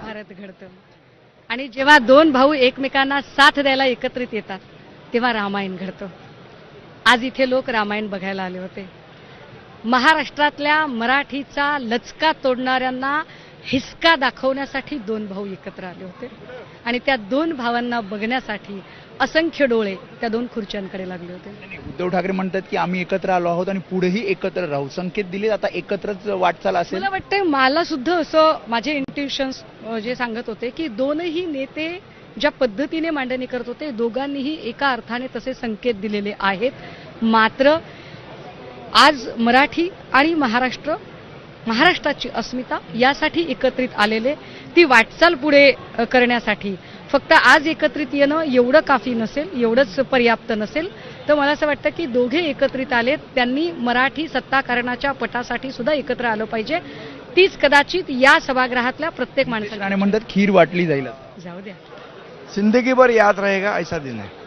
महाभारत घडतं. आणि जेव्हा दोन भाऊ एकमेकांना साथ द्यायला एकत्रित येतात तेव्हा रामायण घडतं. आज इथे लोक रामायण बघायला आले होते. महाराष्ट्रातल्या मराठीचा लचका तोडणाऱ्यांना हिसका दाखवण्यासाठी दोन भाऊ एकत्र आले होते. आणि त्या दोन भावांना बघण्यासाठी असंख्य डोळे त्या दोन खुर्च्यांकडे लागले होते. उद्धव ठाकरे म्हणतात की आम्ही एकत्र आलो आहोत आणि पुढेही एकत्र राहू. संकेत दिले आता एकत्रच वाटचाल असेल. मला वाटतंय मला सुद्धा असं माझे इंट्युशन्स जे सांगत होते की दोनही नेते ज्या पद्धतीने मांडणी करत होते दोघांनीही एका अर्थाने तसे संकेत दिलेले आहेत. मात्र आज मराठी आणि महाराष्ट्र महाराष्ट्राची अस्मिता यासाठी एकत्रित आलेले ती वाटचाल पुढे करण्यासाठी फक्त आज एकत्रित येणं एवढं काफी नसेल एवढंच पर्याप्त नसेल. तर मला असं वाटतं की दोघे एकत्रित आलेत त्यांनी मराठी सत्ताकारणाच्या पटासाठी सुद्धा एकत्र आलं पाहिजे. तीच कदाचित या सभागृहातल्या प्रत्येक माणसाने म्हणतात खीर वाटली जाईल जाऊ द्या. जिंदगी भर याद रहेगा ऐसा दिन है.